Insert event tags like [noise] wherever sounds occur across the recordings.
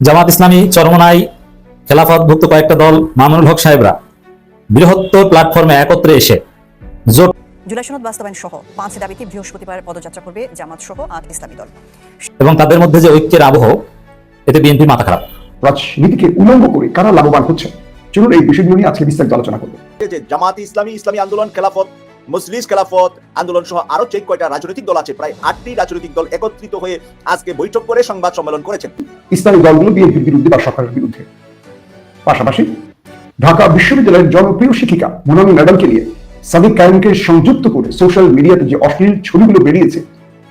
জামাত ইসলামী চরমনাই খেলাফতভুক্ত কয়েকটা দল মামুনুল হক সাহেবরা বৃহত্তর প্ল্যাটফর্মে একত্রে এসে জোট জুলাই সনদ বাস্তবায়ন সহ পাঁচ দাবিতে বৃহস্পতিবার পদযাত্রা করবে জামাত সহ আট ইসলামী দল। এবং তাদের মধ্যে যে ঐক্যের আবহ এতে বিএনপির মাথা খারাপ। রাজনীতিকে উলঙ্গ করে কারা লাভবান হচ্ছে চলুন এই বিষয়গুলো নিয়ে আজকে বিস্তারিত আলোচনা করব। যে জামাত ইসলামী ইসলামী আন্দোলন খেলাফত মুসলিস খেলাফত আন্দোলন সহ আরও যে কয়টা রাজনৈতিক দল আছে, প্রায় আটটি রাজনৈতিক দল একত্রিত হয়ে আজকে বৈঠক করে সংবাদ সম্মেলন করেছেন। ইসলামী দলগুলো বিএনপির বিরুদ্ধে বা সরকারের বিরুদ্ধে। পাশাপাশি ঢাকা বিশ্ববিদ্যালয়ের জনপ্রিয় শিক্ষিকা মোনামি ম্যাডামকে নিয়ে সাদিক কায়েমকে সংযুক্ত করে সোশ্যাল মিডিয়াতে যে অশ্লীল ছবিগুলো বেরিয়েছে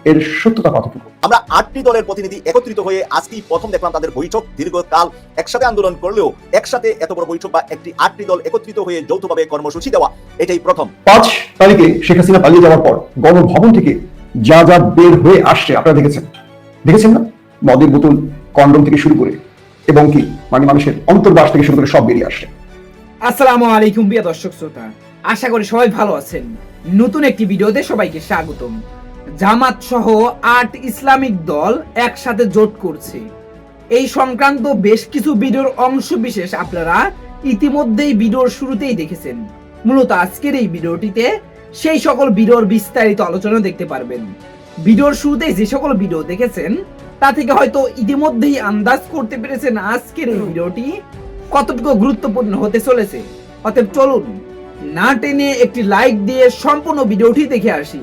এর সত্যতা কতটুকু? আমরা আটটি দলের প্রতিনিধি একত্রিত হয়ে আজকেই প্রথম দেখলাম তাদের বৈঠক। দীর্ঘকাল একসাথে আন্দোলন করলেও একসাথে এত বড় বৈঠক বা একটি আটটি দল একত্রিত হয়ে যৌথভাবে কর্মসূচি দেওয়া এটাই প্রথম। পাঁচ তারিখে শেখ হাসিনা পালিয়ে যাওয়ার পর গণভবন থেকে যা যা বের হয়ে আসছে আপনারা দেখেছেন? দেখেছেন না? মদের বোতল কন্ডম থেকে শুরু করে এবং কি মানে মানুষের অন্তর্বাস থেকে শুরু করে সব বেরিয়ে আসছে। আসসালামু আলাইকুম প্রিয় দর্শক শ্রোতা। আশা করি সবাই ভালো আছেন। নতুন একটি ভিডিওতে সবাইকে স্বাগতম। জামাত সহ আট ইসলামিক দল একসাথে জোট করছে। এই সংক্রান্ত বেশ কিছু ভিডিওর অংশ বিশেষ আপনারা ইতিমধ্যেই ভিডিওর শুরুতেই দেখেছেন। মূলত আজকের এই ভিডিওটিতে সেই সকল ভিডিওর বিস্তারিত আলোচনা দেখতে পারবেন। ভিডিওর শুরুতেই যে সকল ভিডিও দেখেছেন, তা থেকে হয়তো ইতিমধ্যেই আন্দাজ করতে পেরেছেন আজকের এই ভিডিওটি কতটুকু গুরুত্বপূর্ণ হতে চলেছে। অতএব চলুন, না টেনে একটি লাইক দিয়ে সম্পূর্ণ ভিডিওটি দেখে আসি।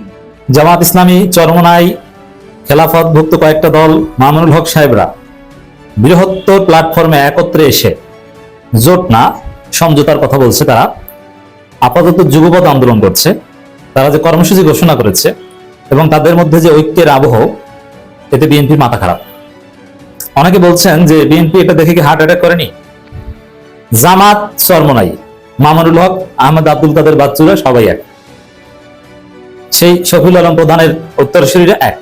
জামাত ইসলামী চরমনাই খেলাফতভুক্ত কয়েকটা দল মামুনুল হক সাহেবরা বৃহত্তর প্ল্যাটফর্মে একত্রে এসে জোট না, সমঝোতার কথা বলছে তারা। আপাতত যুগপথ আন্দোলন করছে। তারা যে কর্মসূচি ঘোষণা করেছে এবং তাদের মধ্যে যে ঐক্যের আবহ, এতে বিএনপির মাথা খারাপ। অনেকে বলছেন যে বিএনপি এটা দেখে কি হার্ট অ্যাটাক করেনি? জামাত চরমনাই, মামুনুল হক, আহমেদ আব্দুল কাদের বাচ্চুরা সবাই এক। সেই শফিল আলম প্রধানের উত্তরসূরিরা এক।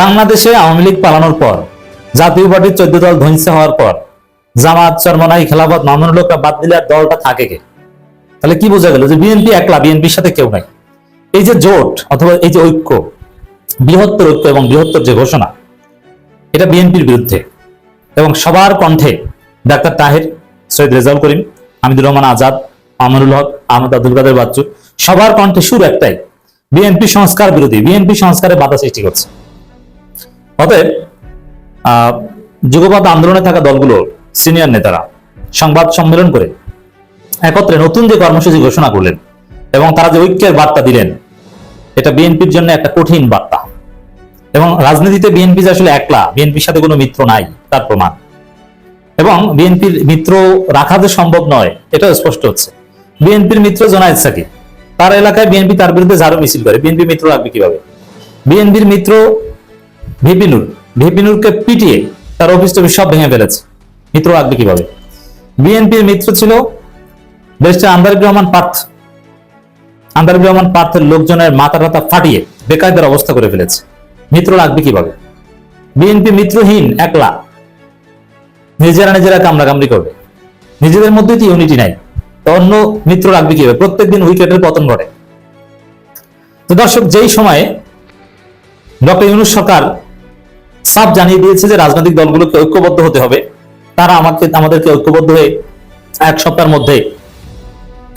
বাংলাদেশে আওয়ামী লীগ পালানোর পর, জাতীয় পার্টির চোদ্দ দল ধ্বংস হওয়ার পর, জামাত চরমনাই খেলাফত, মামুনুল হকরা বাদ দিলে আর দলটা থাকে কে? তাহলে কি বোঝা গেল যে বিএনপি একলা বিএনপির সাথে কেউ নাই। এই যে জোট অথবা এই যে ঐক্য, বৃহত্তর ঐক্য এবং বৃহত্তর যে ঘোষণা, এটা বিএনপির বিরুদ্ধে। এবং সবার কণ্ঠে ডাক্তার তাহের, সৈয়দ রেজাউল করিম, হামিদুর রহমান আজাদ আমরুল হক, আহমদ আব্দুল কাদের বাচ্চু, সবার কণ্ঠে সুর একটাই। বিএনপি সংস্কার বিরোধী বিএনপি সংস্কারে বাধা সৃষ্টি করছে। অতএব আহ, যুগপথ আন্দোলনে থাকা দলগুলো সিনিয়র নেতারা সংবাদ সম্মেলন করে একত্রে নতুন যে কর্মসূচি ঘোষণা করলেন এবং তারা যে ঐক্যের বার্তা দিলেন এটা বিএনপির জন্য একটা কঠিন বার্তা। এবং রাজনীতিতে বিএনপি যে আসলে একলা বিএনপির সাথে কোনো মিত্র নাই তার প্রমাণ। এবং বিএনপির মিত্র রাখা যে সম্ভব নয় এটাও স্পষ্ট হচ্ছে। বিএনপির মিত্র জোনায়েদ সাকিব তার এলাকায় বিএনপি তার বিরুদ্ধে ঝাড়ু মিছিল করে। বিএনপি মিত্র রাখবে কীভাবে? বিএনপির মিত্র ভিপিনুর। ভিপিনুরকে পিটিয়ে তার অফিস টফিস সব ভেঙে ফেলেছে। মিত্র রাখবে কীভাবে? বিএনপির মিত্র ছিল ব্যারিস্টার আন্দারিক রহমান পার্থ। আন্দারিক রহমান পার্থের লোকজনের মাথা টাথা ফাটিয়ে বেকারদের অবস্থা করে ফেলেছে। মিত্র রাখবে কীভাবে? বিএনপি মিত্রহীন, একলা। নিজেরা নিজেরা কামড়া কামড়ি করবে। নিজেদের মধ্যে তো ইউনিটি নাই। অন্য মিত্র রাখবে কীভাবে? প্রত্যেকদিন উইকেটের পতন ঘটে। তো দর্শক, যেই সময়ে ডক্টর ইউনুস সরকার সাফ জানিয়ে দিয়েছে যে রাজনৈতিক দলগুলোকে ঐক্যবদ্ধ হতে হবে, তারা আমাকে, আমাদেরকে ঐক্যবদ্ধ হয়ে এক সপ্তাহের মধ্যে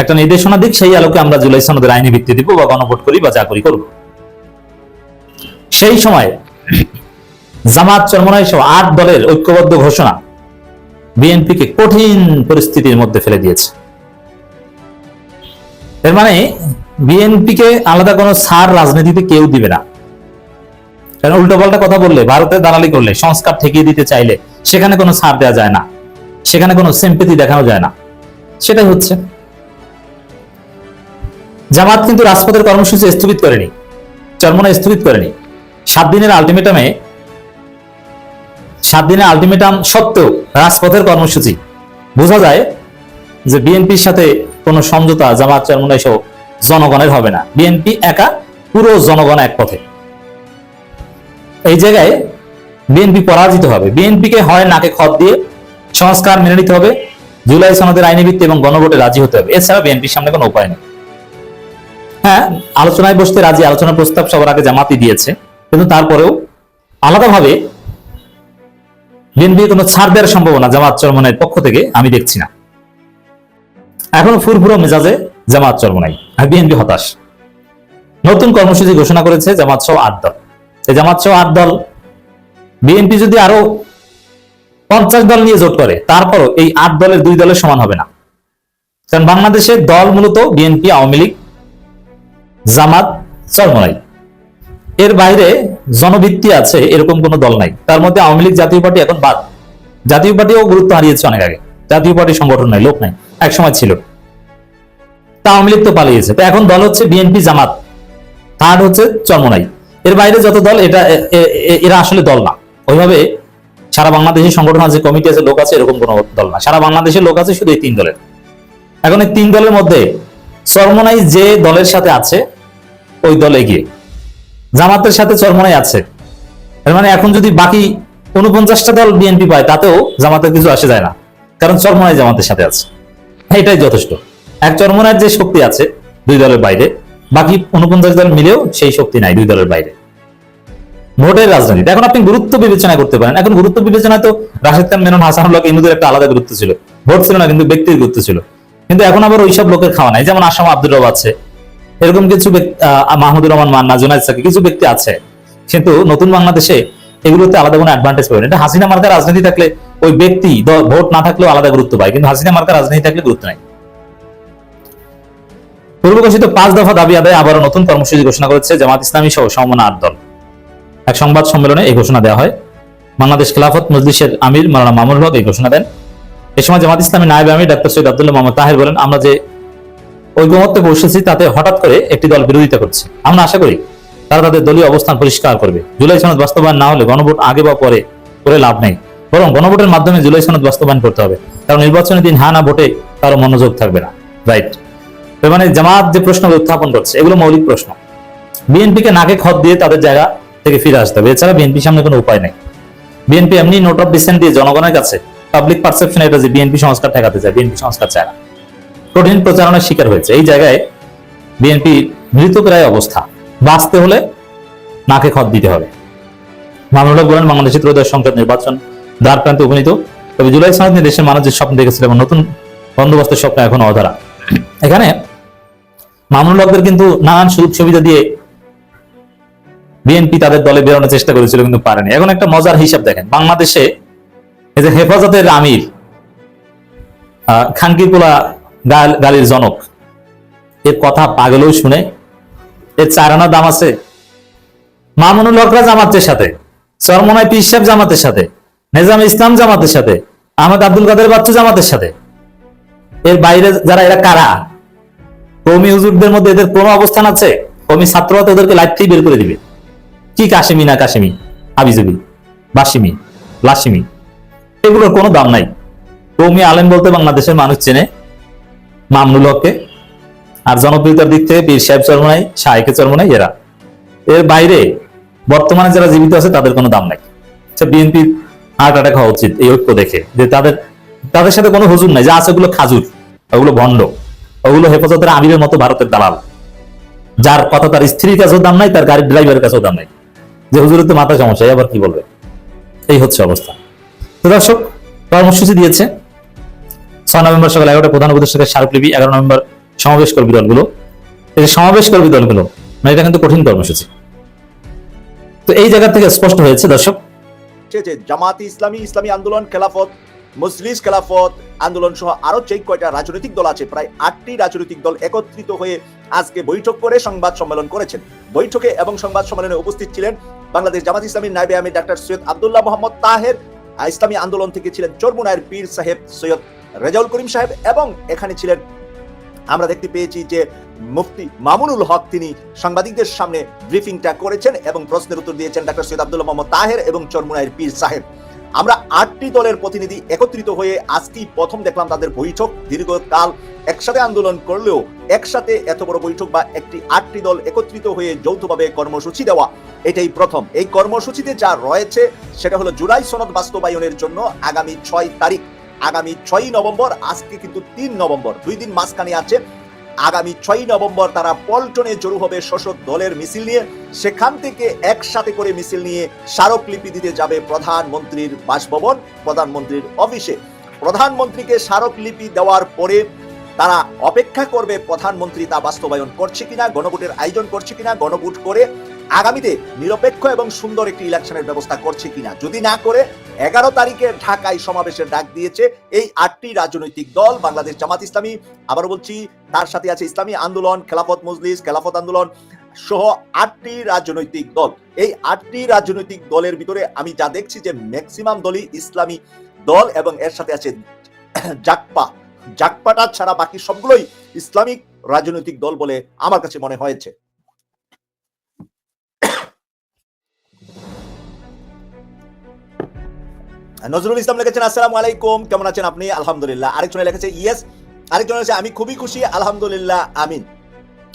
একটা নির্দেশনা দিক, সেই আলোকে আমরা জুলাই সনদের আইনি ভিত্তি দিব বা গণভোট করি বা যা করি করব। সেই সময় জামাত চরমনাই সহ আট দলের ঐক্যবদ্ধ ঘোষণা বিএনপিকে কঠিন পরিস্থিতির মধ্যে ফেলে দিয়েছে। এর মানে বিএনপিকে আলাদা কোনো সার রাজনীতিতে কেউ দিবে না। কারণ উল্টো পাল্টা কথা বললে, ভারতে দালালি করলে, সংস্কার ঠেকিয়ে দিতে চাইলে সেখানে কোনো ছাড় দেওয়া যায় না, সেখানে কোনো সিম্পেথি দেখানো যায় না। সেটাই হচ্ছে। জামাত কিন্তু রাজপথের কর্মসূচি স্থগিত করেনি চরমনা স্থগিত করেনি। সাত দিনের আলটিমেটামে সাত দিনের আলটিমেটাম সত্ত্বেও রাজপথের কর্মসূচি। বোঝা যায় যে বিএনপির সাথে কোনো সমঝোতা জামাত চরমনাই সহ জনগণের হবে না। বিএনপি একা পুরো জনগণ এক পথে। এই জায়গায় বিএনপি পরাজিত হবে। বিএনপিকে হয় নাকে খত দিয়ে সংস্কার মেনে নিতে হবে, জুলাই সনদের আইনি ভিত্তি এবং গণভোটে রাজি হতে হবে। এছাড়া বিএনপির সামনে কোনো উপায় নেই। হ্যাঁ আলোচনায় বসতে রাজি, আলোচনা প্রস্তাব সবার আগে জামাতি দিয়েছে, কিন্তু তারপরেও আলাদাভাবে বিএনপি কোনো ছাড় দেওয়ার সম্ভাবনা জামাত চরমনের পক্ষ থেকে আমি দেখছি না। এখনও ফুরফুরো মেজাজে জামাত চরমনাই আর বিএনপি হতাশ। নতুন কর্মসূচি ঘোষণা করেছে জামাত সহ আট দল। এই জামাত সহ আট দল বিএনপি যদি আরও পঞ্চাশ দল নিয়ে জোট করে, তারপরও এই আট দলের দুই দলের সমান হবে না। কারণ বাংলাদেশের দল মূলত বিএনপি, আওয়ামী লীগ, জামাত চরমনাই এর বাইরে জনভিত্তি আছে, এরকম কোন দল নাই। তার মধ্যে আওয়ামী লীগ জাতীয় পার্টি এখন বাদ। জাতীয় পার্টিও গুরুত্ব হারিয়েছে অনেক আগে। জাতীয় পার্টি সংগঠন নাই, লোক নাই। এক সময় ছিল। তা আওয়ামী তো পালিয়েছে। তো এখন দল হচ্ছে বিএনপি, জামাত। থার্ড হচ্ছে চরমনাই। এর বাইরে যত দল, এটা এরা আসলে দল না। ওইভাবে সারা বাংলাদেশের সংগঠন আছে, কমিটি আছে, লোক আছে, এরকম কোনো দল না। সারা বাংলাদেশের লোক আছে, শুধু এই তিন দলের। এখন এই তিন দলের মধ্যে চরমনাই যে দলের সাথে আছে, ওই দলে গিয়ে। জামাতের সাথে চরমনাই আছে। এর মানে এখন যদি বাকি উনপঞ্চাশটা দল বিএনপি পায়, তাতেও জামাতের কিছু আসে যায় না। কারণ চরমনাই জামাতের সাথে আছে। এটাই যথেষ্ট। এক চরমনার যে শক্তি আছে দুই দলের বাইরে, বাকি উনপঞ্চাশ দল মিলেও সেই শক্তি নাই দুই দলের বাইরে। ভোটের রাজনীতি এখন আপনি গুরুত্ব বিবেচনা করতে পারেন। এখন গুরুত্ব বিবেচনায় তো রাশেদ খান, মেনন হাসানুল্লাহ ইনুদের একটা আলাদা গুরুত্ব ছিল। ভোট ছিল না, কিন্তু ব্যক্তির গুরুত্ব ছিল। কিন্তু এখন আবার ওইসব লোকের খাওয়া নাই। যেমন আসাম আব্দুর রব আছে। এরকম কিছু মাহমুদুর রহমান মান্না, জোনায়দ সাকি, কিছু ব্যক্তি আছে। কিন্তু নতুন বাংলাদেশে এগুলোতে আলাদা কোনো অ্যাডভান্টেজ পাবেন এটা হাসিনা মার্কা রাজনীতি থাকলে ওই ব্যক্তি ভোট না থাকলেও আলাদা গুরুত্ব পায়, কিন্তু হাসিনা মার্কা রাজনীতি থাকলে গুরুত্ব নাই। পূর্ব ঘোষিত পাঁচ দফা দাবি আদায় আবারও নতুন কর্মসূচি ঘোষণা করেছে জামাত ইসলামী সহ সমমনা আট দল। এক সংবাদ সম্মেলনে এই ঘোষণা দেওয়া হয়, বাংলাদেশ খেলাফত মজলিসের আমির মাওলানা মামুল হক এই ঘোষণা দেন। এ সময় জামাত ইসলামী নায়েব আমির ডাক্তার সৈয়দ আব্দুল্লাহ মোহাম্মদ তাহের বলেন, আমরা যে ঐকমত্যে বসেছি, তাতে হঠাৎ করে একটি দল বিরোধিতা করছে। আমরা আশা করি তারা তাদের দলীয় অবস্থান পরিষ্কার করবে। জুলাই সনদ বাস্তবায়ন না হলে গণভোট আগে বা পরে করে লাভ নেই। বরং গণভোটের মাধ্যমে জুলাই সনদ বাস্তবায়ন করতে হবে। কারণ নির্বাচনের দিন হ্যাঁ না ভোটে কারও মনোযোগ থাকবে না। রাইট মানে জামাত যে প্রশ্ন উত্থাপন করছে, এগুলো মৌলিক প্রশ্ন। বিএনপিকে নাকে খত দিয়ে তাদের জায়গা থেকে ফিরে আসতে হবে। এছাড়া বিএনপির সামনে কোনো উপায় নেই। বিএনপি এমনি নোট অফ ডিসেন্ট দিয়ে জনগণের কাছে পাবলিক পারসেপশন এটা যে বিএনপি সংস্কার ঠেকাতে চায়, বিএনপি সংস্কার চায় না। কঠিন প্রচারণার শিকার হয়েছে। এই জায়গায় বিএনপি মৃতপ্রায় অবস্থা। বাঁচতে হলে নাকে খত দিতে হবে। মামলুক বলেন, বাংলাদেশে ত্রয়োদশ সংসদ নির্বাচন দ্বার প্রান্তে উপনীত। তবে জুলাই সনদ নিয়ে দেশের মানুষ যে স্বপ্ন দেখেছিল এবং নতুন বন্দোবস্তের স্বপ্ন এখন অধরা। এখানে মামুনুল কিন্তু নানান সুযোগ সুবিধা দিয়ে বিএনপি তাদের দলে বেরোনোর চেষ্টা করেছিল, কিন্তু পারেনি। এখন একটা মজার হিসাব দেখেন। বাংলাদেশে এই যে হেফাজতের আমির খানকিরপুলা গালির জনক, এর কথা পাগলেও শুনে, এর চারানা দাম আছে। মামুনুল হকরা জামাতের সাথে, সরমনায় পীর সাহেব জামাতের সাথে নেজাম ইসলাম জামাতের সাথে, আহমদ আব্দুল কাদের বাচ্চু জামাতের সাথে। এর বাইরে যারা, এরা কারা? কৌমি হুজুরদের মধ্যে এদের কোনো অবস্থান আছে? কৌমি ছাত্ররা তো ওদেরকে লাইফতেই বের করে দিবে। কি কাশিমি না কাশিমি? আবিজুবি বাসিমি, লাসিমি, এগুলোর কোনো দাম নাই। কৌমি আলেম বলতে বাংলাদেশের মানুষ চেনে। মামনুল হককে। আর জনপ্রিয়তার দিক থেকে পীর সাহেব চরমনাই শাহেকে চরমনাই, এরা। এর বাইরে বর্তমানে যারা জীবিত আছে, তাদের কোনো দাম নাই। আচ্ছা বিএনপির হার্ট অ্যাটাক হওয়া উচিত এই ঐক্য দেখে। যে তাদের তাদের সাথে কোনো হুজুর নাই, যা আছে ওগুলো খাজুর, ওগুলো ভণ্ড, ওগুলো হেফাজতের আমিরের মতো ভারতের দালাল। যার কথা তার স্ত্রীর কাছেও দাম নাই, তার গাড়ির ড্রাইভারের কাছেও দাম নাই। যে হুজুরের তো মাথা সমস্যা আবার কি বলবে? এই হচ্ছে অবস্থা। তো দর্শক কর্মসূচি দিয়েছে। ছয় নভেম্বর সকাল এগারোটা প্রধান উপদেষ্টাকে স্মারকলিপি, এগারো নভেম্বর সমাবেশ করবি দলগুলো এই যে সমাবেশ করবি দলগুলো মানে এটা কিন্তু কঠিন কর্মসূচি। তো এই জায়গা থেকে স্পষ্ট হয়েছে, দর্শক যে জামাতি ইসলামী ইসলামী আন্দোলন খেলাফত মজলিস খেলাফত আন্দোলন সহ আরও যে কয়টা রাজনৈতিক দল আছে, প্রায় আটটি রাজনৈতিক দল একত্রিত হয়ে আজকে বৈঠক করে সংবাদ সম্মেলন করেছেন। বৈঠকে এবং সংবাদ সম্মেলনে উপস্থিত ছিলেন বাংলাদেশ জামাত ইসলামীর নাইবে আমি ডাক্তার সৈয়দ আব্দুল্লাহ মোহাম্মদ তাহের ইসলামী আন্দোলন থেকে ছিলেন চরমুনায়ের পীর সাহেব সৈয়দ রেজাউল করিম সাহেব এবং এখানে ছিলেন, আমরা দেখতে পেয়েছি যে মুফতি মামুনুল হক তিনি সাংবাদিকদের সামনে ব্রিফিংটা করেছেন এবং প্রশ্নের উত্তর দিয়েছেন ডাক্তার সৈয়দ আব্দুল্লাহ মোহাম্মদ তাহের এবং চরমুনায়ের পীর সাহেব। আমরা আটটি দলের প্রতিনিধি একত্রিত হয়ে আজকেই প্রথম দেখলাম তাদের বৈঠক। দীর্ঘকাল একসাথে আন্দোলন করলেও একসাথে এত বড় বৈঠক বা একটি আটটি দল একত্রিত হয়ে যৌথভাবে কর্মসূচি দেওয়া, এটাই প্রথম। এই কর্মসূচিতে যা রয়েছে সেটা হলো জুলাই সনদ বাস্তবায়নের জন্য আগামী ছয় তারিখ। আগামী ছয়ই নভেম্বর, আজকে কিন্তু তিন নভেম্বর। দুই দিন মাঝখানে আছে। আগামী ছয়ই নভেম্বর তারা পল্টনে জড়ো হবে শোষক দলের মিছিল নিয়ে। সেখান থেকে একসাথে করে মিছিল নিয়ে স্মারকলিপি দিতে যাবে প্রধানমন্ত্রীর বাসভবন, প্রধানমন্ত্রীর অফিসে। প্রধানমন্ত্রীকে স্মারকলিপি দেওয়ার পরে তারা অপেক্ষা করবে প্রধানমন্ত্রী তা বাস্তবায়ন করছে কিনা, গণভোটের আয়োজন করছে কিনা, গণভোট করে আগামীতে নিরপেক্ষ এবং সুন্দর একটি ইলেকশনের ব্যবস্থা করছে কিনা? যদি না করে, এগারো তারিখে ঢাকায় সমাবেশের ডাক দিয়েছে এই আটটি রাজনৈতিক দল, বাংলাদেশ জামাত ইসলামী আবার বলছি, তার সাথে আছে ইসলামী আন্দোলন, খেলাফত মজলিস, খেলাফত আন্দোলন সহ আটটি রাজনৈতিক দল। এই আটটি রাজনৈতিক দলের ভিতরে আমি যা দেখছি যে ম্যাক্সিমাম দলই ইসলামী দল এবং এর সাথে আছে জাকপা জাকপাটা ছাড়া বাকি সবগুলোই ইসলামিক রাজনৈতিক দল বলে আমার কাছে মনে হয়েছে। নজরুল ইসলাম লিখেছেন, আসসালামু আলাইকুম, কেমন আছেন আপনি? আলহামদুলিল্লাহ। আরেকজনে লিখেছে, ইয়েস। আরেকজন লিখেছে, আমি খুবই খুশি, আলহামদুলিল্লাহ, আমিন।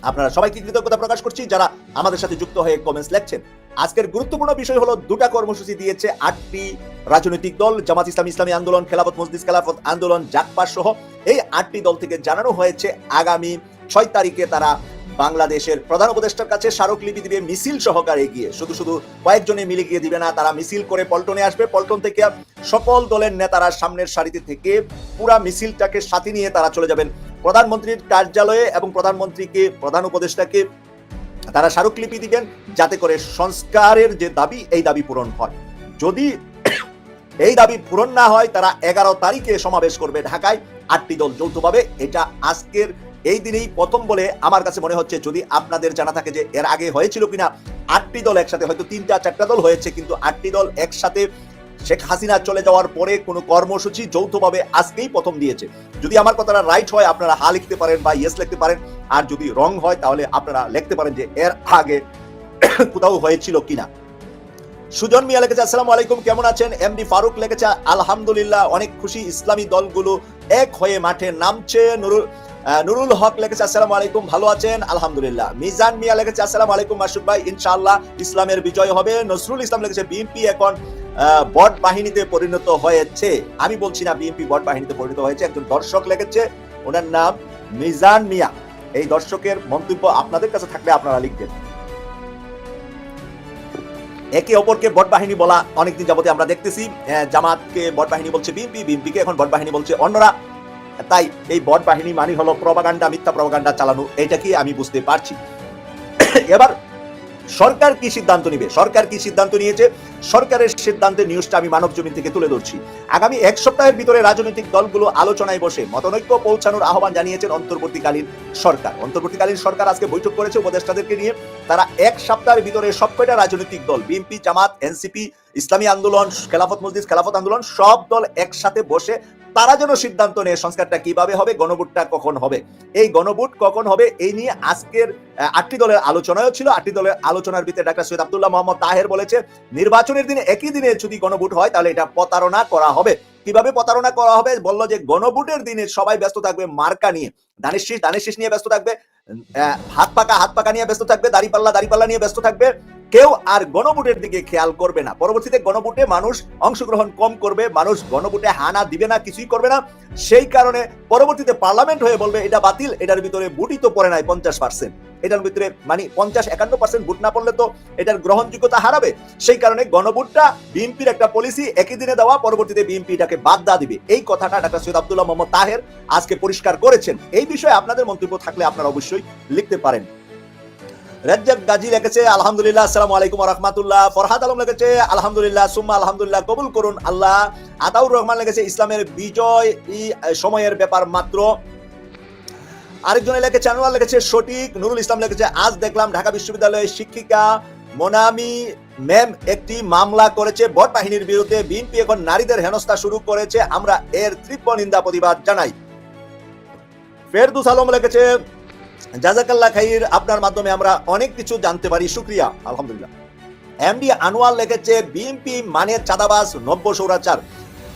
আপনারা সবাইকে কৃতজ্ঞতা প্রকাশ করছি? যারা আমাদের সাথে যুক্ত হয়ে কমেন্টস লেখছেন। আজকের গুরুত্বপূর্ণ বিষয় হলো, দুটা কর্মসূচি দিয়েছে আটটি রাজনৈতিক দল, জামাত ইসলাম ইসলামী আন্দোলন, খেলাফত মসজিদ খেলাফত আন্দোলন জাকপা সহ। এই আটটি দল থেকে জানানো হয়েছে, আগামী ছয় তারিখে তারা বাংলাদেশের প্রধান উপদেষ্টার কাছে স্মারকলিপি দিবে মিছিল সহকারে গিয়ে। শুধু শুধু কয়েকজনে মিলে গিয়ে দিবে না, তারা মিছিল করে পল্টনে আসবে। পল্টন থেকে সকল দলের নেতারা সামনের সারিতে থেকে পুরা মিছিলটাকে সাথে নিয়ে তারা চলে যাবেন। প্রধানমন্ত্রীর কার্যালয়ে এবং প্রধানমন্ত্রীকে, প্রধান উপদেষ্টাকে তারা স্মারকলিপি দিবেন যাতে করে সংস্কারের যে দাবি, এই দাবি পূরণ হয়। যদি এই দাবি পূরণ না হয়, তারা এগারো তারিখে সমাবেশ করবে ঢাকায়। আটটি দল যৌথভাবে, এটা আজকের এই দিনেই প্রথম বলে আমার কাছে মনে হচ্ছে যদি আপনাদের জানা থাকে যে এর আগে হয়েছিল কিনা, আটটি দল একসাথে, হয়তো তিনটা, চারটা দল হয়েছে, কিন্তু আটটি দল একসাথে শেখ হাসিনা চলে যাওয়ার পরে কোনো কর্মসূচি যৌথভাবে আজকেই প্রথম দিয়েছে। যদি আমার কথাটা রাইট হয়, আপনারা হা লিখতে পারেন বা ইয়েস লিখতে পারেন। আর যদি রং হয়, তাহলে আপনারা লিখতে পারেন যে এর আগে [coughs] কোথাও হয়েছিল কিনা। সুজন মিয়া লিখেছে, আসসালামু আলাইকুম, কেমন আছেন? এমডি ফারুক লিখেছে, আলহামদুলিল্লাহ, অনেক খুশি। ইসলামী দলগুলো এক হয়ে মাঠে নামছে। নুরুল নুরুল হক লিখেছে, আসসালামু আলাইকুম, ভালো আছেন? আলহামদুলিল্লাহ। মিজান মিয়া লিখেছে, আসসালামু আলাইকুম, মাসুদ ভাই। ইনশাআল্লাহ ইসলামের বিজয় হবে। নজরুল ইসলাম লিখেছে, বিএনপি এখন বট বাহিনীতে পরিণত হয়েছে। আমি বলছি না, বিএনপি বট বাহিনীতে পরিণত হয়েছে। একজন দর্শক লিখেছে, ওনার নাম মিজান মিয়া। এই দর্শকের মন্তব্য আপনাদের কাছে থাকলে আপনারা লিখবেন। একে অপরকে বট বাহিনী বলা অনেকদিন যাবতে আমরা দেখতেছি। জামাতকে বট বাহিনী বলছে বিএনপি, বিএনপিকে এখন বট বাহিনী বলছে অন্যরা। তাই এই বট বাহিনী মানে হলো প্রবাগান্ডা মিথ্যা প্রবাগান্ডা চালানো, এটা কি আমি বুঝতে পারছি? এবার সরকার কি সিদ্ধান্ত নিবে? সরকার কি সিদ্ধান্ত নিয়েছে? সরকারের সিদ্ধান্তের নিউজটা আমি মানব জমিন থেকে তুলে ধরছি। আগামী এক সপ্তাহের ভিতরে রাজনৈতিক দলগুলো আলোচনায় বসে মতনৈক্য পৌঁছানোর আহ্বান জানিয়েছেন অন্তর্বর্তীকালীন সরকার। অন্তর্বর্তীকালীন সরকার আজকে বৈঠক করেছে উপদেষ্টাদেরকে নিয়ে। তারা এক সপ্তাহের ভিতরে সবকটা রাজনৈতিক দল, বিএনপি, জামাত, এনসিপি ইসলামী আন্দোলন, খেলাফত মসজিদ, খেলাফত আন্দোলন, সব দল একসাথে বসে তারা যেন সিদ্ধান্ত নেয় সংস্কারটা কীভাবে হবে, গণভোটটা কখন হবে। এই গণভোট কখন হবে, এই নিয়ে আজকের আটটি দলের আলোচনাও ছিল। আটটি দলের আলোচনার ভিতরে ডাক্তার সৈয়দ আব্দুল্লাহ মোহাম্মদ তাহের বলেছে, নির্বাচনের দিনে একই দিনে যদি গণভোট হয়, তাহলে এটা প্রতারণা করা হবে। কীভাবে প্রতারণা করা হবে? বলল যে গণভোটের দিনে সবাই ব্যস্ত থাকবে মার্কা নিয়ে। দানের শীষ দানের শীষ নিয়ে ব্যস্ত থাকবে হাত পাকা হাত পাকা নিয়ে ব্যস্ত থাকবে, দাড়িপাল্লা দাড়িপাল্লা নিয়ে ব্যস্ত থাকবে। কেউ আর গণভোটের দিকে খেয়াল করবে না। পরবর্তীতে গণভোটে মানুষ অংশগ্রহণ কম করবে, মানুষ গণভোটে হানা দিবে না, কিছুই করবে না। সেই কারণে পরবর্তীতে পার্লামেন্ট হয়ে বলবে, এটা বাতিল, এটার ভিতরে বুটই তো পড়ে নাই পঞ্চাশ পার্সেন্ট এটার ভিতরে মানে পঞ্চাশ একান্ন পার্সেন্ট ভোট না পড়লে তো এটার গ্রহণযোগ্যতা হারাবে। সেই কারণে গণভোটটা বিএনপির একটা পলিসি একই দিনে দেওয়া, পরবর্তীতে বিএনপি এটাকে বাদ দা দিবে। এই কথাটা ডাক্তার সৈয়দ আব্দুল্লাহ মোহাম্মদ তাহের আজকে পরিষ্কার করেছেন। এই বিষয়ে আপনাদের মন্তব্য থাকলে আপনারা অবশ্যই লিখতে পারেন। রাজ্জাক গাজী লিখেছে, আলহামদুলিল্লাহ, আসসালামু আলাইকুম রহমাতুল্লাহ। ফরহাদ আলম লিখেছে, আলহামদুলিল্লাহ, সুম্মা আলহামদুলিল্লাহ, কবুল করুন আল্লাহ। আতাউর রহমান লিখেছে, ইসলামের বিজয় সময়ের ব্যাপার মাত্র। আরেকজনে লিখেছে আনোয়ার লিখেছে, সঠিক। নুরুল ইসলাম লিখেছে, আজ দেখলাম ঢাকা বিশ্ববিদ্যালয়ের শিক্ষিকা মোনামি ম্যাম একটি মামলা করেছে, বট বাহিনীর বিরুদ্ধে বিএনপি এখন নারীদের হেনস্থা শুরু করেছে, আমরা এর তীব্র নিন্দা প্রতিবাদ জানাই। ফেরদুস আলম লিখেছে জাজাকাল্লা খাইর, আপনার মাধ্যমে আমরা অনেক কিছু জানতে পারি। শুক্রিয়া, আলহামদুলিল্লাহ। এমডি আনোয়ার লিখেছে বিএনপি মানে চাঁদাবাজ, নব্য সৌরাচার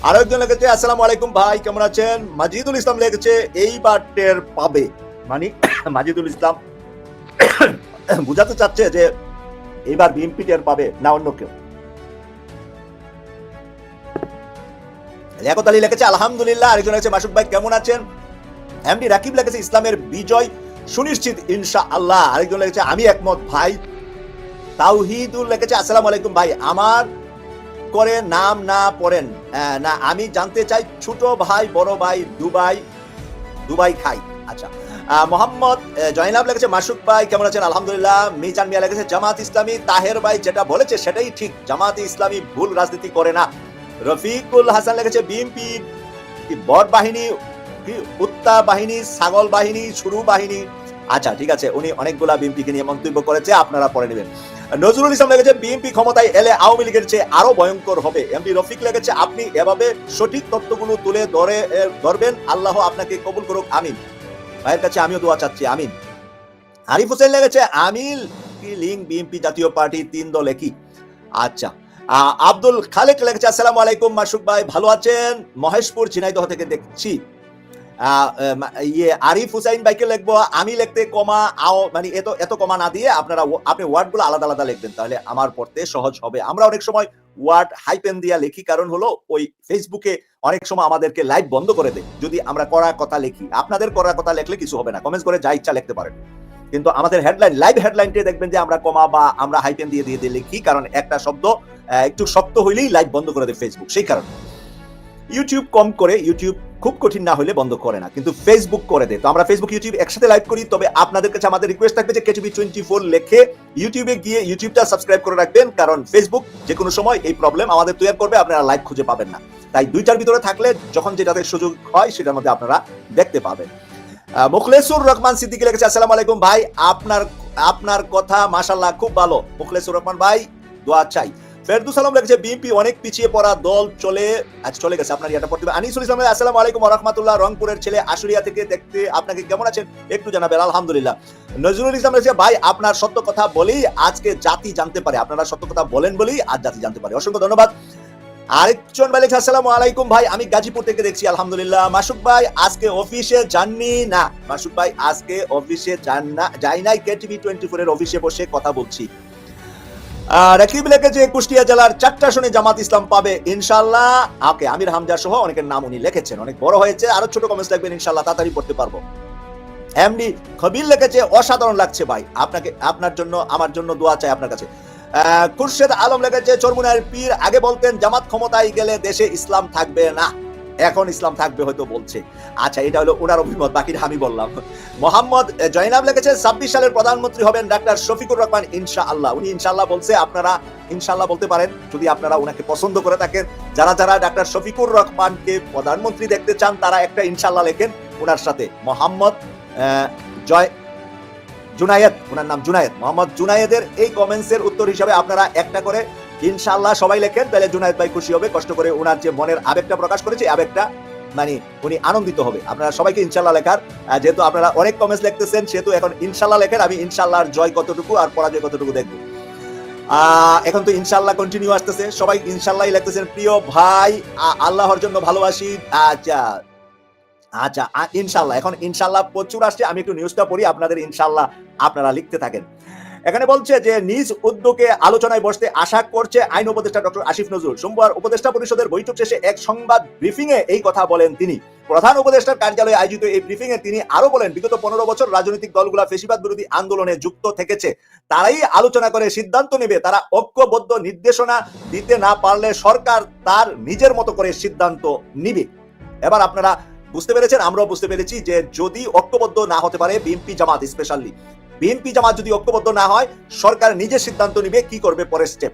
আরও একজন লিখেছে, আসসালামু আলাইকুম ভাই, কেমন আছেন? মাজিদুল ইসলাম লিখেছে এইবার টের পাবে। মানে [coughs] মাজিদুল ইসলাম [coughs] বুঝাতে চাচ্ছে যে, এইবার বিএনপি টের পাবে না অন্য কেউ। লিয়াকত আলী লিখেছে, আলহামদুলিল্লাহ। আরেকজন লিখেছে মাসুক ভাই, কেমন আছেন? এমডি রাকিব লিখেছে, ইসলামের বিজয় সুনিশ্চিত ইনশা আল্লাহ আরেকজন লিখেছে আমি একমত ভাই। তাওহিদুল লিখেছে আসসালামু আলাইকুম ভাই। আমার করে নাম না পড়েন। আহ, না আমি জানতে চাই ছোট ভাই বড় ভাই দুবাই দুবাই খাই। আচ্ছা মোহাম্মদ জয়নাব লেগেছে মাসুক ভাই কেমন আছেন? আলহামদুলিল্লাহ। মিজান মিয়া লেগেছে জামাত ইসলামী তাহের ভাই যেটা বলেছে সেটাই ঠিক। জামাত ইসলামী ভুল রাজনীতি করে না। রফিকুল হাসান লেগেছে বিএনপি বট বাহিনী উত্তা বাহিনী ছাগল বাহিনী শুরু বাহিনী আচ্ছা ঠিক আছে, উনি অনেকগুলা বিএনপিকে নিয়ে মন্তব্য করেছে, আপনারা পড়ে নেবেন। নজরুল ইসলাম লেগেছে, বিএনপি ক্ষমতায় এলে আওয়ামী লীগের চেয়ে আরও ভয়ঙ্কর হবে। এমডি রফিক লেগেছে, আপনি এভাবে সঠিক তথ্যগুলো তুলে ধরে ধরবেন, আল্লাহ আপনাকে কবুল করুক, আমিন। ভাইয়ের কাছে আমিও দোয়া চাচ্ছি, আমিন। আরিফ হোসেন লেগেছে, আমিল লিঙ্ক বিএনপি জাতীয় পার্টি, তিন দলে কি আচ্ছা আব্দুল খালেক লেগেছে, আসসালামু আলাইকুম, মাসুক ভাই, ভালো আছেন? মহেশপুর, ঝিনাইদহ থেকে দেখছি। ইয়ে আরিফ হুসাইন ভাইকে লিখব, আমি লিখতে কমা, আও মানে এত এত কমা না দিয়ে আপনারা আপনি ওয়ার্ডগুলো আলাদা আলাদা লিখবেন, তাহলে আমার পড়তে সহজ হবে। আমরা অনেক সময় ওয়ার্ড হাইপেন দিয়া লিখি, কারণ হলো ওই ফেসবুকে অনেক সময় আমাদেরকে লাইভ বন্ধ করে দেয়, যদি আমরা করা কথা লিখি। আপনাদের করা কথা লিখলে কিছু হবে না কমেন্টস করে যা ইচ্ছা লিখতে পারেন। কিন্তু আমাদের হেডলাইন লাইভ হেডলাইনটি দেখবেন যে আমরা কমা বা আমরা হাইপেন দিয়ে দিয়ে দিয়ে লিখি, কারণ একটা শব্দ একটু শক্ত হইলেই লাইভ বন্ধ করে দেয় ফেসবুক সেই কারণে। ইউটিউব কম করে ইউটিউব খুব কঠিন না হলে বন্ধ করে না, কিন্তু ফেসবুক করে দেয় তো আমরা ফেসবুক ইউটিউব একসাথে লাইভ করি, তবে আপনাদের কাছে আমাদের রিকোয়েস্ট থাকবে যে কেটিভি টোয়েন্টি ফোর লেখে ইউটিউবে গিয়ে ইউটিউবটা সাবস্ক্রাইব করে রাখবেন, কারণ ফেসবুক যে কোনো সময় এই প্রবলেম আমাদের তৈরি করবে, আপনারা লাইভ খুঁজে পাবেন না। তাই দুইটার ভিতরে থাকলে যখন যেটাতে সুযোগ হয়, সেটার মধ্যে আপনারা দেখতে পাবেন। মুখলেসুর রহমান সিদ্দিকী লিখেছে, আসসালামু আলাইকুম ভাই, আপনার আপনার কথা মাশাল্লাহ খুব ভালো। মুখলেসুর রহমান ভাই, দোয়া চাই। ফেরদুস আলম লিখেছে বিএনপি, অনেক পিছিয়ে পড়া দল চলে, আজ চলে গেছে আপনার এটা পড়তে আনিসুল ইসলাম আসসালামু আলাইকুম রহমাতুল্লাহ রংপুরের ছেলে আশুলিয়া থেকে দেখতে আপনাকে কেমন আছেন? একটু জানাবেন, আলহামদুলিল্লাহ। নজরুল ইসলাম লিখেছে ভাই, আপনার সত্য কথা বলেই আজকে জাতি জানতে পারে। আপনারা সত্য কথা বলেন বলেই আজ জাতি জানতে পারে। অসংখ্য ধন্যবাদ। আরেকজন ভাই লিখেছে আসসালামু আলাইকুম ভাই, আমি গাজীপুর থেকে দেখছি, আলহামদুলিল্লাহ। মাসুক ভাই, আজকে অফিসে যাননি? না। মাসুক ভাই, আজকে অফিসে যান না, যাই নাই কেটিভি টোয়েন্টি ফোর এর অফিসে বসে কথা বলছি। আহ, রাকিব লিখেছে কুষ্টিয়া জেলার চারটা শুনে জামাত ইসলাম পাবে ইনশাল্লাহ। ওকে আমির হামজা সহ অনেকের নাম উনি লিখেছেন। অনেক বড় হয়েছে আরও ছোট কমেন্টস লিখবেন ইনশাল্লাহ তাড়াতাড়ি পড়তে পারব। এমডি খবির লিখেছে অসাধারণ লাগছে ভাই। আপনাকে আপনার জন্য আমার জন্য দোয়া চাই আপনার কাছে। খুরশেদ আলম লিখেছে চরমুনার পীর। আগে বলতেন জামাত ক্ষমতায় গেলে দেশে ইসলাম থাকবে না। এখন ইসলাম থাকবে হয়তো বলছে। আচ্ছা এটা হলো ওনার অভিমত, বাকিটা আমি বললাম। মোহাম্মদ জয়নাব লিখেছে ছাব্বিশ সালের প্রধানমন্ত্রী হবেন ডাক্তার শফিকুর রহমান ইনশা আল্লাহ উনি ইনশাল্লাহ বলছে, আপনারা ইনশাল্লাহ বলতে পারেন, যদি আপনারা ওনাকে পছন্দ করে থাকেন, যারা যারা ডাক্তার শফিকুর রহমানকে প্রধানমন্ত্রী দেখতে চান, তারা একটা ইনশাল্লাহ লেখেন ওনার সাথে। মোহাম্মদ জয়, জুনায়েদ ওনার নাম জুনায়েদ। মোহাম্মদ জুনায়েদের এই কমেন্টস এর উত্তর হিসাবে আপনারা একটা করে ইনশাআল্লাহ সবাই লেখেন, তাহলে জুনায়েদ ভাই খুশি হবে, কষ্ট করে ওনার যে মনের আবেগটা প্রকাশ করেছে আবেগটা মানে উনি আনন্দিত হবে। আপনারা সবাইকে ইনশাল্লাহ লেখার যেহেতু আপনারা অনেক কমেন্টস লিখতেছেন, সেহেতু এখন ইনশাল্লাহ লেখেন, আমি ইনশাল্লাহর জয় কতটুকু আর পরাজয় কতটুকু দেখব। এখন তো ইনশাল্লাহ কন্টিনিউ আসতেছে, সবাই ইনশাল্লাহ লিখতেছেন, প্রিয় ভাই আল্লাহর জন্য ভালোবাসি আচ্ছা আচ্ছা ইনশাল্লাহ এখন ইনশাল্লাহ প্রচুর আসছে, আমি একটু নিউজটা পড়ি, আপনাদের ইনশাল্লাহ আপনারা লিখতে থাকেন। এখানে বলছে যে নিজ উদ্যোগে আলোচনায় বসতে আশা করছে আইন উপদেষ্টা ডক্টর আসিফ নজরুল। সোমবার উপদেষ্টা পরিষদের বৈঠক শেষে এক সংবাদ ব্রিফিং এ এই কথা বলেন তিনি। প্রধান উপদেষ্টার কার্যালয়ে আয়োজিত এই ব্রিফিং এ তিনি আরও বলেন, বিগত পনেরো বছর রাজনৈতিক দলগুলা ফেসিবাদ বিরোধী আন্দোলনে যুক্ত থেকেছে। তারাই আলোচনা করে সিদ্ধান্ত নেবে, তারা ঐক্যবদ্ধ নির্দেশনা দিতে না পারলে সরকার তার নিজের মতো করে সিদ্ধান্ত নিবে। এবার আপনারা বুঝতে পেরেছেন, আমরাও বুঝতে পেরেছি যে যদি ঐক্যবদ্ধ না হতে পারে, BNP Jamaat specially. BNP Jamaat যদি ঐক্যবদ্ধ না হয়, সরকার নিজে সিদ্ধান্ত নিবে কি করবে পরের স্টেপ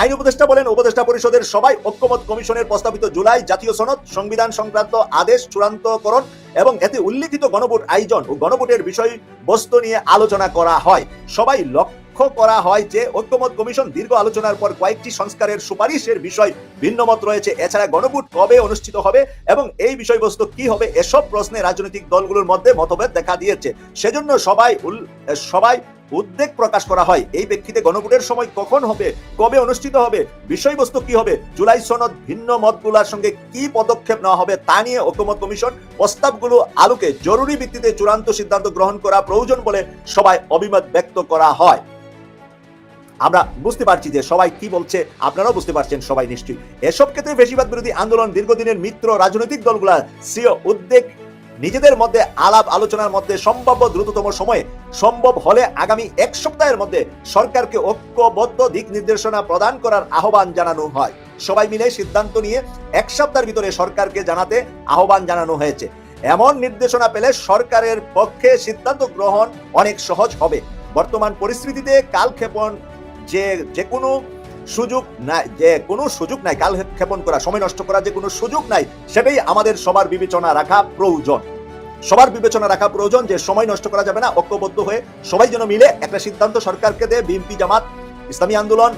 আইন উপদেষ্টা বলেন, উপদেষ্টা পরিষদের সবাই ঐক্যমত কমিশনের প্রস্তাবিত জুলাই জাতীয় সনদ, সংবিধান সংক্রান্ত আদেশ, চূড়ান্তকরণ এবং এতে উল্লিখিত গণভোট আয়োজন ও গণভোটের বিষয় বস্তু নিয়ে আলোচনা করা হয়। সবাই লক্ষ্য করা হয় যে ঐক্যমত কমিশন দীর্ঘ আলোচনার পর কয়েকটি সংস্কারের সুপারিশের বিষয় ভিন্নমত রয়েছে। এছাড়া গণভোট কবে অনুষ্ঠিত হবে এবং এই বিষয়বস্তু কি হবে, এসব প্রশ্নে রাজনৈতিক দলগুলোর মধ্যে মতভেদ দেখা দিয়েছে। সেজন্য সবাই সবাই উদ্বেগ প্রকাশ করা হয়। এই প্রেক্ষিতে গণভোটের সময় কখন হবে, কবে অনুষ্ঠিত হবে, বিষয়বস্তু কি হবে, জুলাই সনদ ভিন্ন মতগুলোর সঙ্গে কি পদক্ষেপ নেওয়া হবে তা নিয়ে ঐক্যমত কমিশন প্রস্তাবগুলো আলোকে জরুরি ভিত্তিতে চূড়ান্ত সিদ্ধান্ত গ্রহণ করা প্রয়োজন বলে সবাই অভিমত ব্যক্ত করা হয়। আমরা বুঝতে পারছি যে সবাই কি বলছে, আপনারাও বুঝতে পারছেন সবাই নিশ্চয়ই। এসব ক্ষেত্রে বেশিরভাগ বিরোধী আন্দোলন দীর্ঘদিনের মিত্র রাজনৈতিক দলগুলা স্বীয় উদ্বেগ, নিজেদের মধ্যে আলাপ আলোচনার মধ্যে সম্ভাব্য দ্রুততম সময়ে সম্ভব হলে আগামী এক সপ্তাহের মধ্যে সরকারকে ঐক্যবদ্ধ দিক নির্দেশনা প্রদান করার আহ্বান জানানো হয়। সবাই মিলে সিদ্ধান্ত নিয়ে এক সপ্তাহের ভিতরে সরকারকে জানাতে আহ্বান জানানো হয়েছে। এমন নির্দেশনা পেলে সরকারের পক্ষে সিদ্ধান্ত গ্রহণ অনেক সহজ হবে। বর্তমান পরিস্থিতিতে কালক্ষেপণ যে যে কোনো সুযোগ নাই, যে কোনো সুযোগ নাই, কাল ক্ষেপণ করা, সময় নষ্ট করা, যে কোনো সুযোগ নাই, সেটাই আমাদের সবার বিবেচনা রাখা প্রয়োজন। সবার বিবেচনা রাখা প্রয়োজন যে সময় নষ্ট করা যাবে না, ঐক্যবদ্ধ হয়ে সবাই যেন মিলে একটা সিদ্ধান্ত সরকারকে দেয়, বিএনপি, জামাত, ইসলামী আন্দোলন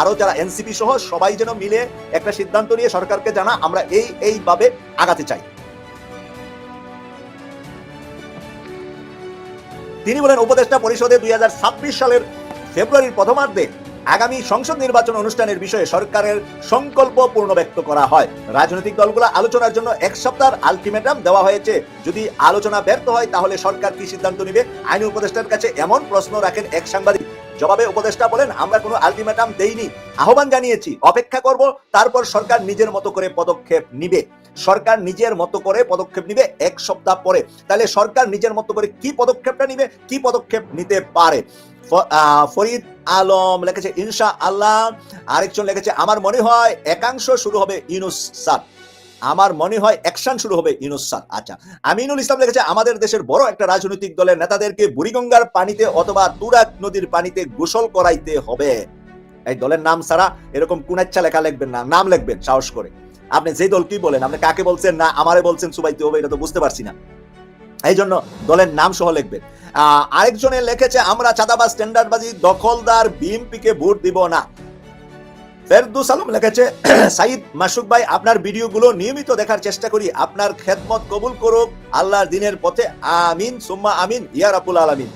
আরও যারা এনসিপি সহ সবাই যেন মিলে একটা সিদ্ধান্ত নিয়ে সরকারকে জানা, আমরা এই, এইভাবে আগাতে চাই। তিনি বলেন, উপদেষ্টা পরিষদে দুই হাজার ছাব্বিশ সালের ফেব্রুয়ারির প্রথমার্ধে আগামী সংসদ নির্বাচন অনুষ্ঠানের বিষয়ে সরকারের সংকল্প পূর্ণ ব্যক্ত করা হয়। রাজনৈতিক দলগুলো আলোচনার জন্য এক সপ্তাহ আলটিমেটাম দেওয়া হয়েছে। যদি আলোচনা ব্যর্থ হয়, তাহলে সরকার কি সিদ্ধান্ত নেবে? আইন উপদেষ্টার কাছে এমন প্রশ্ন রাখেন এক সাংবাদিক। জবাবে উপদেষ্টা বলেন, আমরা কোনো আলটিমেটাম দেইনি। আহ্বান জানিয়েছি, অপেক্ষা করব, তারপর সরকার নিজের মতো করে পদক্ষেপ নিবে। সরকার নিজের মতো করে পদক্ষেপ নিবে এক সপ্তাহ পরে। তাহলে সরকার নিজের মতো করে কি পদক্ষেপটা নিবে, কি পদক্ষেপ নিতে পারে? ফরিদ আলম লিখেছে ইনশা আল্লাহ আরেকজন লিখেছে, আমার মনে হয় একাংশ শুরু হবে ইউনুস স্যার। আমার মনে হয় অ্যাকশন শুরু হবে ইউনুস স্যার। আচ্ছা আমিনুল ইসলাম লিখেছে, আমাদের দেশের বড় একটা রাজনৈতিক দলের নেতাদেরকে বুড়িগঙ্গার পানিতে অথবা তুরাক নদীর পানিতে গোসল করাইতে হবে। এই দলের নাম ছাড়া এরকম কুনাচ্ছা লেখা লিখবেন না, নাম লিখবেন, সাহস করে। আপনি যে দল কি বলেন, আপনি কাকে বলছেন, না, আমারে বলছেন, সুবাইতে হবে, এটা তো বুঝতে পারছি না। এই জন্য দলের নাম সহ লিখবেন। আরেকজনে লিখেছে, আমরা চাঁদাবাজ স্ট্যান্ডার্ডবাজি দখলদার, বিএমপিকে ভোট দিব না। ফেরদুস আলম লিখেছে, [clears throat] সাইদ মাসুক ভাই, আপনার ভিডিওগুলো নিয়মিত দেখার চেষ্টা করি। আপনার খেদমত কবুল করুক। আল্লাহর দিনের পথে আমিন, সুম্মা আমিন, ইয়া রাব্বুল আলামিন।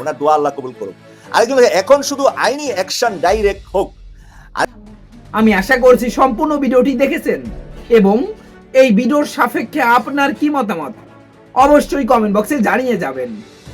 ওনার দোয়া আল্লাহ কবুল করুক। আরেকজন এখন শুধু আইনি অ্যাকশন ডাইরেক্ট হোক। আমি আশা করছি সম্পূর্ণ ভিডিওটি দেখেছেন এবং এই ভিডিওর সাপেক্ষে আপনার কি মতামত? অবশ্যই কমেন্ট বক্সে জানিয়ে যাবেন।